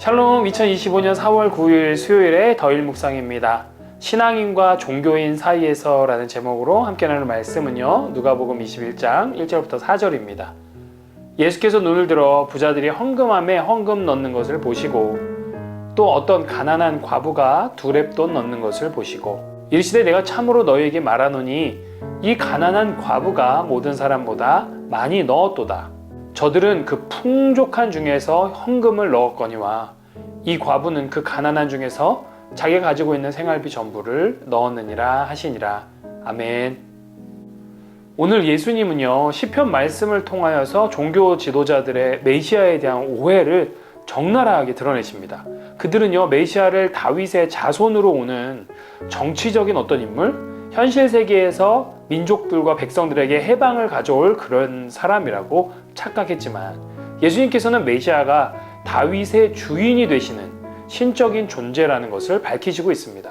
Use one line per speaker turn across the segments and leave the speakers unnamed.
샬롬 2025년 4월 9일 수요일의 더일 묵상입니다. 신앙인과 종교인 사이에서라는 제목으로 함께 나눌 말씀은요. 누가복음 21장 1절부터 4절입니다. 예수께서 눈을 들어 부자들이 헌금함에 헌금 넣는 것을 보시고 또 어떤 가난한 과부가 두 랩돈 넣는 것을 보시고 이르시되 내가 참으로 너희에게 말하노니 이 가난한 과부가 모든 사람보다 많이 넣었도다. 저들은 그 풍족한 중에서 헌금을 넣었거니와 이 과부는 그 가난한 중에서 자기가 가지고 있는 생활비 전부를 넣었느니라 하시니라. 아멘. 오늘 예수님은요, 시편 말씀을 통하여서 종교 지도자들의 메시아에 대한 오해를 적나라하게 드러내십니다. 그들은요, 메시아를 다윗의 자손으로 오는 정치적인 어떤 인물, 현실 세계에서 민족들과 백성들에게 해방을 가져올 그런 사람이라고 착각했지만 예수님께서는 메시아가 다윗의 주인이 되시는 신적인 존재라는 것을 밝히시고 있습니다.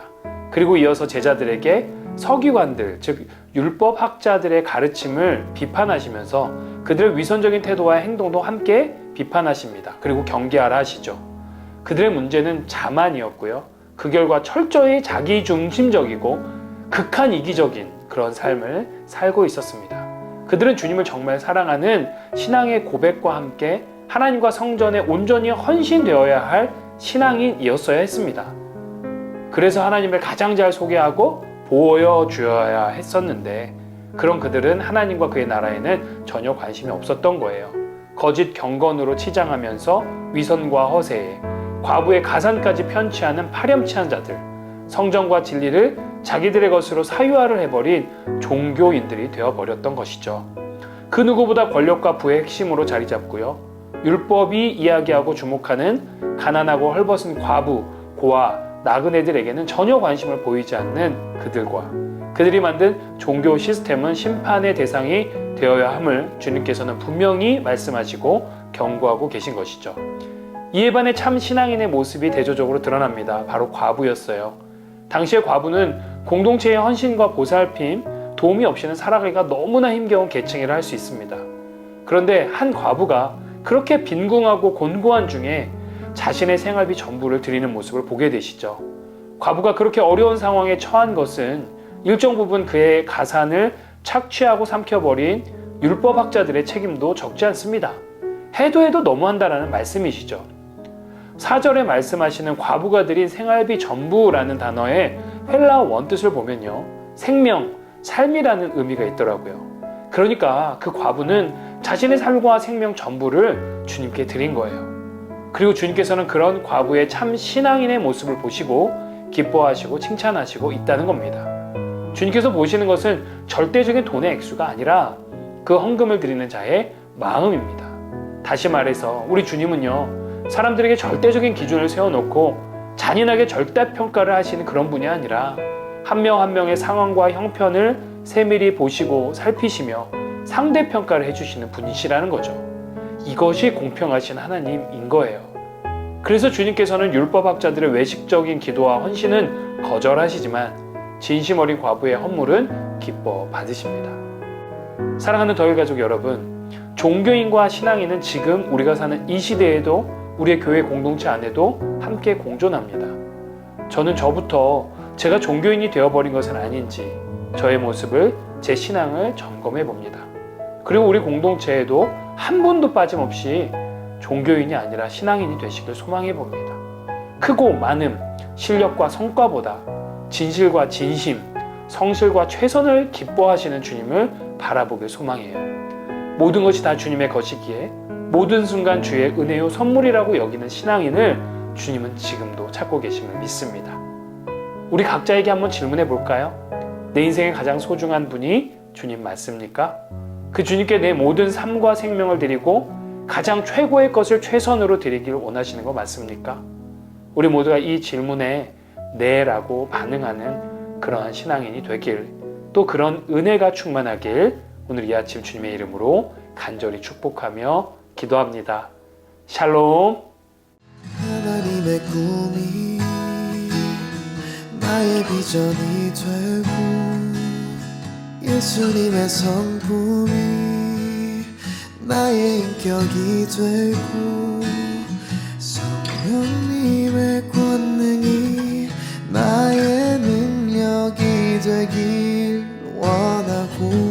그리고 이어서 제자들에게 서기관들, 즉 율법학자들의 가르침을 비판하시면서 그들의 위선적인 태도와 행동도 함께 비판하십니다. 그리고 경계하라 하시죠. 그들의 문제는 자만이었고요. 그 결과 철저히 자기 중심적이고 극한 이기적인 그런 삶을 살고 있었습니다. 그들은 주님을 정말 사랑하는 신앙의 고백과 함께 하나님과 성전에 온전히 헌신되어야 할 신앙인이었어야 했습니다. 그래서 하나님을 가장 잘 소개하고 보여주어야 했었는데 그런 그들은 하나님과 그의 나라에는 전혀 관심이 없었던 거예요. 거짓 경건으로 치장하면서 위선과 허세에 과부의 가산까지 편취하는 파렴치한 자들, 성정과 진리를 자기들의 것으로 사유화를 해버린 종교인들이 되어버렸던 것이죠. 그 누구보다 권력과 부의 핵심으로 자리 잡고요. 율법이 이야기하고 주목하는 가난하고 헐벗은 과부, 고아, 나그네들에게는 전혀 관심을 보이지 않는 그들과 그들이 만든 종교 시스템은 심판의 대상이 되어야 함을 주님께서는 분명히 말씀하시고 경고하고 계신 것이죠. 이에 반해 참 신앙인의 모습이 대조적으로 드러납니다. 바로 과부였어요. 당시의 과부는 공동체의 헌신과 보살핌, 도움이 없이는 살아가기가 너무나 힘겨운 계층이라 할 수 있습니다. 그런데 한 과부가 그렇게 빈궁하고 곤고한 중에 자신의 생활비 전부를 드리는 모습을 보게 되시죠. 과부가 그렇게 어려운 상황에 처한 것은 일정 부분 그의 가산을 착취하고 삼켜버린 율법학자들의 책임도 적지 않습니다. 해도 해도 너무한다라는 말씀이시죠. 사절에 말씀하시는 과부가 드린 생활비 전부라는 단어의 헬라 원뜻을 보면요. 생명, 삶이라는 의미가 있더라고요. 그러니까 그 과부는 자신의 삶과 생명 전부를 주님께 드린 거예요. 그리고 주님께서는 그런 과부의 참 신앙인의 모습을 보시고 기뻐하시고 칭찬하시고 있다는 겁니다. 주님께서 보시는 것은 절대적인 돈의 액수가 아니라 그 헌금을 드리는 자의 마음입니다. 다시 말해서 우리 주님은요, 사람들에게 절대적인 기준을 세워놓고 잔인하게 절대평가를 하시는 그런 분이 아니라 한 명한 명의 상황과 형편을 세밀히 보시고 살피시며 상대평가를 해주시는 분이시라는 거죠. 이것이 공평하신 하나님인 거예요. 그래서 주님께서는 율법학자들의 외식적인 기도와 헌신은 거절하시지만 진심 어린 과부의 헌물은 기뻐 받으십니다. 사랑하는 더일 가족 여러분, 종교인과 신앙인은 지금 우리가 사는 이 시대에도 우리의 교회 공동체 안에도 함께 공존합니다. 저는 저부터 제가 종교인이 되어버린 것은 아닌지 저의 모습을 제 신앙을 점검해 봅니다. 그리고 우리 공동체에도 한 분도 빠짐없이 종교인이 아니라 신앙인이 되시길 소망해 봅니다. 크고 많음, 실력과 성과보다 진실과 진심, 성실과 최선을 기뻐하시는 주님을 바라보길 소망해요. 모든 것이 다 주님의 것이기에 모든 순간 주의 은혜요 선물이라고 여기는 신앙인을 주님은 지금도 찾고 계심을 믿습니다. 우리 각자에게 한번 질문해 볼까요? 내 인생의 가장 소중한 분이 주님 맞습니까? 그 주님께 내 모든 삶과 생명을 드리고 가장 최고의 것을 최선으로 드리길 원하시는 거 맞습니까? 우리 모두가 이 질문에 네라고 반응하는 그러한 신앙인이 되길 또 그런 은혜가 충만하길 오늘 이 아침 주님의 이름으로 간절히 축복하며 기도합니다. 샬롬.
하나님의 꿈이 나의 비전이 되고 예수님의 성품이 나의 인격이 되고 성령님의 권능이 나의 능력이 되길 원하고